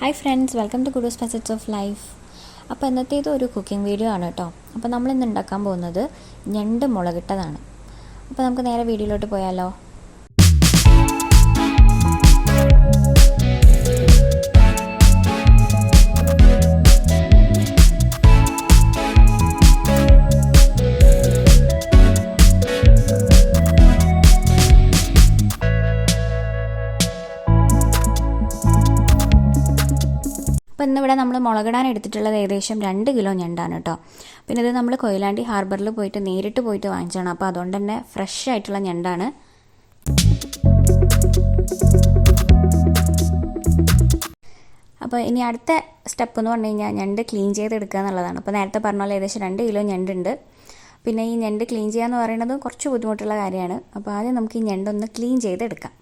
Hi friends welcome to Guddu's facets of life അപ്പോൾ ഇന്നത്തേത് ഒരു കുക്കിംഗ് വീഡിയോ ആണ് കേട്ടോ അപ്പോൾ നമ്മൾ ഇന്ന് ഉണ്ടാക്കാൻ പോകുന്നത് ഞണ്ട് മുളകിട്ടതാണ്. അപ്പോൾ നമുക്ക് നേരെ വീഡിയോയിലോട്ട് പോയാലോ? അപ്പോൾ ഇന്നിവിടെ നമ്മൾ മുളകിടാൻ എടുത്തിട്ടുള്ളത് ഏകദേശം രണ്ട് കിലോ ഞണ്ടാണ് കേട്ടോ. പിന്നെ ഇത് നമ്മൾ കൊയിലാണ്ടി ഹാർബറിൽ പോയിട്ട് നേരിട്ട് പോയിട്ട് വാങ്ങിച്ചാണ് അപ്പോൾ അതുകൊണ്ട് തന്നെ ഫ്രഷ് ആയിട്ടുള്ള ഞണ്ടാണ്. അപ്പോൾ ഇനി അടുത്ത സ്റ്റെപ്പ് എന്ന് പറഞ്ഞു കഴിഞ്ഞാൽ ഞണ്ട് ക്ലീൻ ചെയ്തെടുക്കുക എന്നുള്ളതാണ്. അപ്പോൾ നേരത്തെ പറഞ്ഞ പോലെ ഏകദേശം രണ്ട് കിലോ ഞണ്ടുണ്ട്. പിന്നെ ഈ ഞണ്ട് ക്ലീൻ ചെയ്യുക എന്ന് പറയുന്നത് കുറച്ച് ബുദ്ധിമുട്ടുള്ള കാര്യമാണ്. അപ്പോൾ ആദ്യം നമുക്ക് ഈ ഞണ്ടൊന്ന് ക്ലീൻ ചെയ്തെടുക്കാം.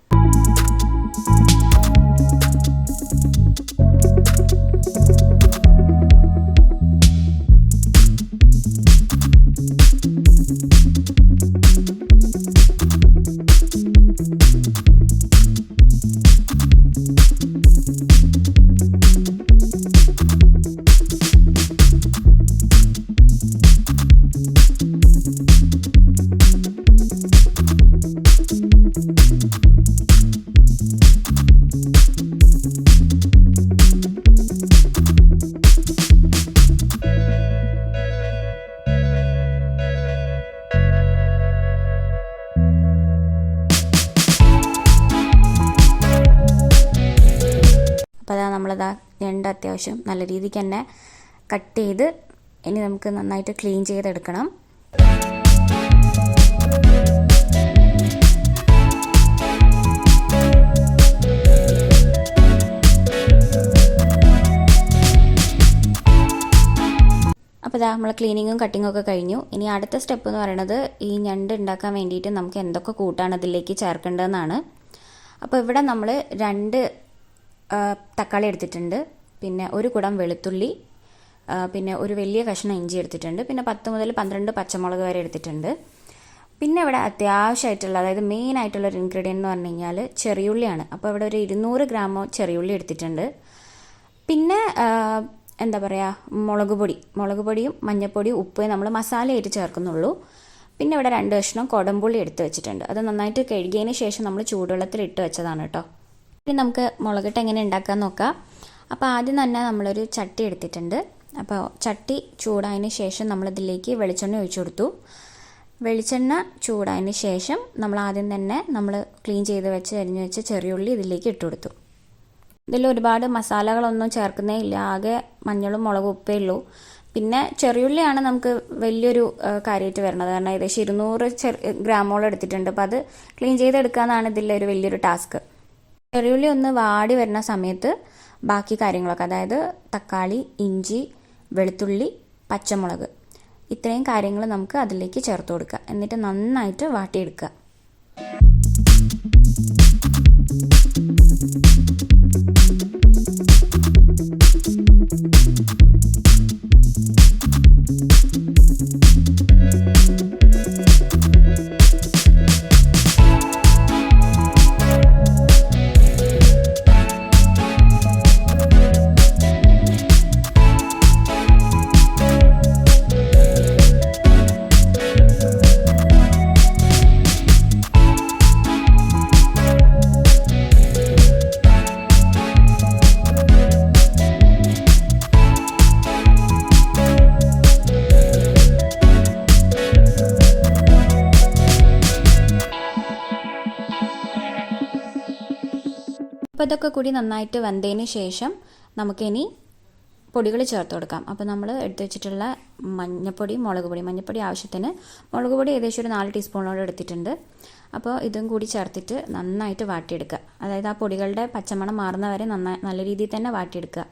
ഞണ്ട് അത്യാവശ്യം നല്ല രീതിക്ക് തന്നെ കട്ട് ചെയ്ത് ഇനി നമുക്ക് നന്നായിട്ട് ക്ലീൻ ചെയ്തെടുക്കണം. അപ്പോൾ ഇതാ നമ്മൾ ക്ലീനിങ്ങും കട്ടിങ്ങും ഒക്കെ കഴിഞ്ഞു. ഇനി അടുത്ത സ്റ്റെപ്പ് എന്ന് പറയുന്നത് ഈ ഞണ്ട് ഉണ്ടാക്കാൻ വേണ്ടിയിട്ട് നമുക്ക് എന്തൊക്കെ കൂട്ടാണ് അതിലേക്ക് ചേർക്കേണ്ടതെന്നാണ്. അപ്പോൾ ഇവിടെ നമ്മൾ രണ്ട് തക്കാളി എടുത്തിട്ടുണ്ട്. പിന്നെ ഒരു കുടം വെളുത്തുള്ളി പിന്നെ ഒരു വലിയ കഷ്ണം ഇഞ്ചി എടുത്തിട്ടുണ്ട്. പിന്നെ പത്ത് മുതൽ പന്ത്രണ്ട് പച്ചമുളക് വരെ എടുത്തിട്ടുണ്ട്. പിന്നെ ഇവിടെ അത്യാവശ്യമായിട്ടുള്ള അതായത് മെയിൻ ആയിട്ടുള്ള ഒരു ഇൻഗ്രീഡിയന്റ് എന്ന് പറഞ്ഞു കഴിഞ്ഞാൽ ചെറിയുള്ളിയാണ്. അപ്പോൾ ഇവിടെ ഒരു ഇരുന്നൂറ് ഗ്രാമോ ചെറിയുള്ളി എടുത്തിട്ടുണ്ട്. പിന്നെ എന്താ പറയുക മുളക് പൊടി. മുളക് പൊടിയും മഞ്ഞൾപ്പൊടിയും ഉപ്പ് നമ്മൾ മസാലയായിട്ട് ചേർക്കുന്നുള്ളൂ. പിന്നെ ഇവിടെ രണ്ട് കഷ്ണം കൊടമ്പുള്ളി എടുത്ത് വെച്ചിട്ടുണ്ട്. അത് നന്നായിട്ട് കഴുകിയതിന് ശേഷം നമ്മൾ ചൂടുവെള്ളത്തിൽ ഇട്ട് വെച്ചതാണ് കേട്ടോ. ഇനി നമുക്ക് മുളകിട്ട് എങ്ങനെ ഉണ്ടാക്കാൻ നോക്കാം. അപ്പോൾ ആദ്യം തന്നെ നമ്മളൊരു ചട്ടി എടുത്തിട്ടുണ്ട്. അപ്പോൾ ചട്ടി ചൂടായതിന് ശേഷം നമ്മളിതിലേക്ക് വെളിച്ചെണ്ണ ഒഴിച്ചു കൊടുത്തു. വെളിച്ചെണ്ണ ചൂടായതിന് ശേഷം നമ്മൾ ആദ്യം തന്നെ നമ്മൾ ക്ലീൻ ചെയ്ത് വെച്ച് അരിഞ്ഞ് വെച്ച് ചെറിയുള്ളി ഇതിലേക്ക് ഇട്ട് കൊടുത്തു. ഇതിൽ ഒരുപാട് മസാലകളൊന്നും ചേർക്കുന്നേ ഇല്ല. ആകെ മഞ്ഞളും മുളകും ഉപ്പേ ഉള്ളൂ. പിന്നെ ചെറിയുള്ളിയാണ് നമുക്ക് വലിയൊരു കാര്യമായിട്ട് വരുന്നത്. കാരണം ഏകദേശം ഇരുന്നൂറ് ചെറു ഗ്രാമോളം എടുത്തിട്ടുണ്ട്. അപ്പോൾ അത് ക്ലീൻ ചെയ്തെടുക്കാന്നാണ് ഇതിലെ ഒരു വലിയൊരു ടാസ്ക്. ചെറിയുള്ളി ഒന്ന് വാടി വരുന്ന സമയത്ത് ബാക്കി കാര്യങ്ങളൊക്കെ അതായത് തക്കാളി ഇഞ്ചി വെളുത്തുള്ളി പച്ചമുളക് ഇത്രയും കാര്യങ്ങൾ നമുക്ക് അതിലേക്ക് ചേർത്ത് കൊടുക്കുക. എന്നിട്ട് നന്നായിട്ട് വാട്ടിയെടുക്കുക. അപ്പോൾ ഇതൊക്കെ കൂടി നന്നായിട്ട് വെന്തതിന് ശേഷം നമുക്കിനി പൊടികൾ ചേർത്ത് കൊടുക്കാം. അപ്പോൾ നമ്മൾ എടുത്തു വെച്ചിട്ടുള്ള മഞ്ഞപ്പൊടി മുളക് പൊടി. മഞ്ഞപ്പൊടി ആവശ്യത്തിന് മുളക് പൊടി ഏകദേശം ഒരു നാല് ടീസ്പൂണോളം എടുത്തിട്ടുണ്ട്. അപ്പോൾ ഇതും കൂടി ചേർത്തിട്ട് നന്നായിട്ട് വാട്ടിയെടുക്കുക. അതായത് ആ പൊടികളുടെ പച്ചമണം മാറുന്നവരെ നന്നായി നല്ല രീതിയിൽ തന്നെ വാട്ടിയെടുക്കുക.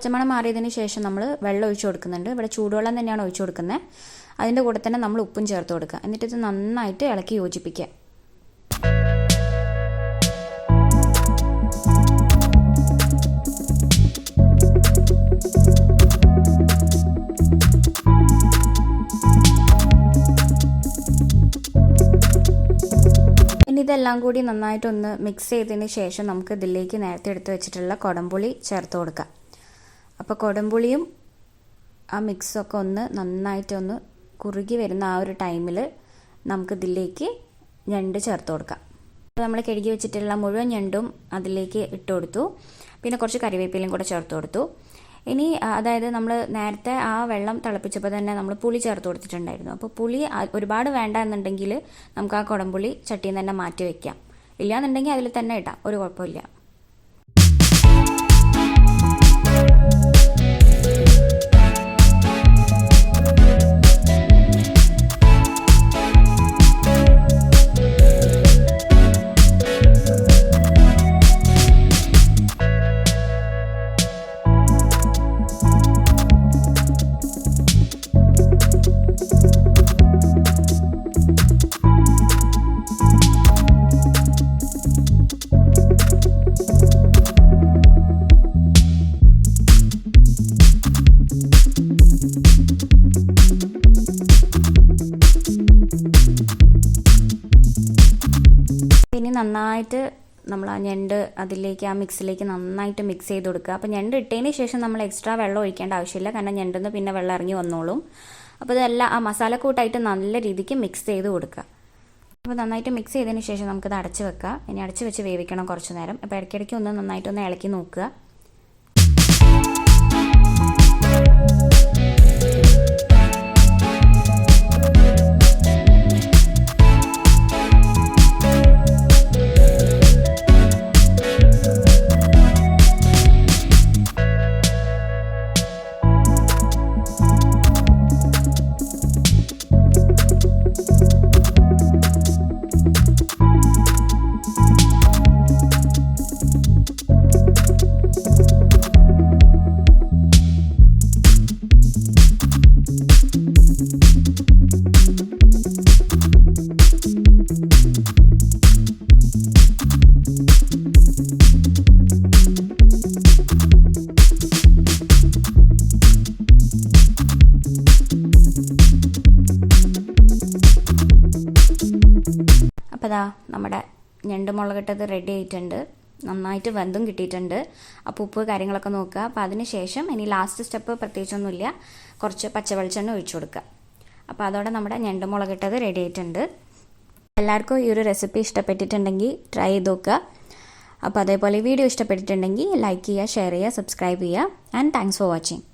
പച്ചമണം മാറിയതിന് ശേഷം നമ്മൾ വെള്ളം ഒഴിച്ചു കൊടുക്കുന്നുണ്ട്. ഇവിടെ ചൂടുവെള്ളം തന്നെയാണ് ഒഴിച്ചു കൊടുക്കുന്നത് അതിന്റെ കൂടെ തന്നെ നമ്മൾ ഉപ്പും ചേർത്ത് കൊടുക്കുക. എന്നിട്ട് ഇത് നന്നായിട്ട് ഇളക്കി യോജിപ്പിക്കുക. ഇതെല്ലാം കൂടി നന്നായിട്ടൊന്ന് മിക്സ് ചെയ്തതിന് ശേഷം നമുക്ക് ഇതിലേക്ക് നേരത്തെ എടുത്തു വെച്ചിട്ടുള്ള കുടംപുളി ചേർത്ത് കൊടുക്കാം അപ്പോൾ കുടംപുളിയും ആ മിക്സൊക്കെ ഒന്ന് നന്നായിട്ടൊന്ന് കുറുകി വരുന്ന ആ ഒരു ടൈമിൽ നമുക്ക് ഇതിലേക്ക് ഞണ്ട് ചേർത്ത് കൊടുക്കാം. അപ്പോൾ നമ്മൾ കഴുകി വെച്ചിട്ടുള്ള മുഴുവൻ ഞണ്ടും അതിലേക്ക് ഇട്ട് കൊടുത്തു. പിന്നെ കുറച്ച് കറിവേപ്പിലയും കൂടെ ചേർത്ത് കൊടുത്തു. ഇനി അതായത് നമ്മൾ നേരത്തെ ആ വെള്ളം തിളപ്പിച്ചപ്പോൾ തന്നെ നമ്മൾ പുളി ചേർത്ത് കൊടുത്തിട്ടുണ്ടായിരുന്നു. അപ്പോൾ പുളി ഒരുപാട് വേണ്ട എന്നുണ്ടെങ്കിൽ നമുക്ക് ആ കുടംപുളി ചട്ടിയിൽ നിന്ന് തന്നെ മാറ്റി വെക്കാം. ഇല്ലയെന്നുണ്ടെങ്കിൽ അതിൽ തന്നെ ഇടാം. ഒരു കുഴപ്പമില്ല. ഇനി നന്നായിട്ട് നമ്മൾ ആ ഞണ്ട് അതിലേക്ക് ആ മിക്സിലേക്ക് നന്നായിട്ട് മിക്സ് ചെയ്ത് കൊടുക്കുക. അപ്പോൾ ഞണ്ട് ഇട്ടതിന് ശേഷം നമ്മൾ എക്സ്ട്രാ വെള്ളം ഒഴിക്കേണ്ട ആവശ്യമില്ല. കാരണം ഞണ്ടിന്ന് പിന്നെ വെള്ളം ഇറങ്ങി വന്നോളും. അപ്പോൾ ഇതെല്ലാം ആ മസാല മസാലക്കൂട്ടായിട്ട് നല്ല രീതിക്ക് മിക്സ് ചെയ്ത് കൊടുക്കുക. അപ്പോൾ നന്നായിട്ട് മിക്സ് ചെയ്തതിന് ശേഷം നമുക്കത് അടച്ച് വെക്കുക ഇനി അടച്ച് വെച്ച് വേവിക്കണം കുറച്ച് നേരം. അപ്പോൾ ഇടയ്ക്കിടയ്ക്ക് ഒന്ന് നന്നായിട്ടൊന്ന് ഇളക്കി നോക്കുക. അപ്പോൾ ദാ നമ്മുടെ ഞണ്ട് മുളകിട്ടത് റെഡി ആയിട്ടുണ്ട്. നന്നായിട്ട് വെന്തും കിട്ടിയിട്ടുണ്ട്. അപ്പോൾ ഉപ്പ് കാര്യങ്ങളൊക്കെ നോക്കുക. അപ്പോൾ അതിന് ശേഷം ഇനി ലാസ്റ്റ് സ്റ്റെപ്പ് പ്രത്യേകിച്ചൊന്നുമില്ല. കുറച്ച് പച്ചവെളിച്ചെണ്ണ ഒഴിച്ചു കൊടുക്കുക. അപ്പോൾ അതോടെ നമ്മുടെ ഞണ്ട് മുളകിട്ടത് റെഡി ആയിട്ടുണ്ട്. എല്ലാവർക്കും ഈ ഒരു റെസിപ്പി ഇഷ്ടപ്പെട്ടിട്ടുണ്ടെങ്കിൽ ട്രൈ ചെയ്ത് നോക്കുക. അപ്പോൾ അതേപോലെ വീഡിയോ ഇഷ്ടപ്പെട്ടിട്ടുണ്ടെങ്കിൽ ലൈക്ക് ചെയ്യുക ഷെയർ ചെയ്യുക സബ്സ്ക്രൈബ് ചെയ്യുക. And thanks for watching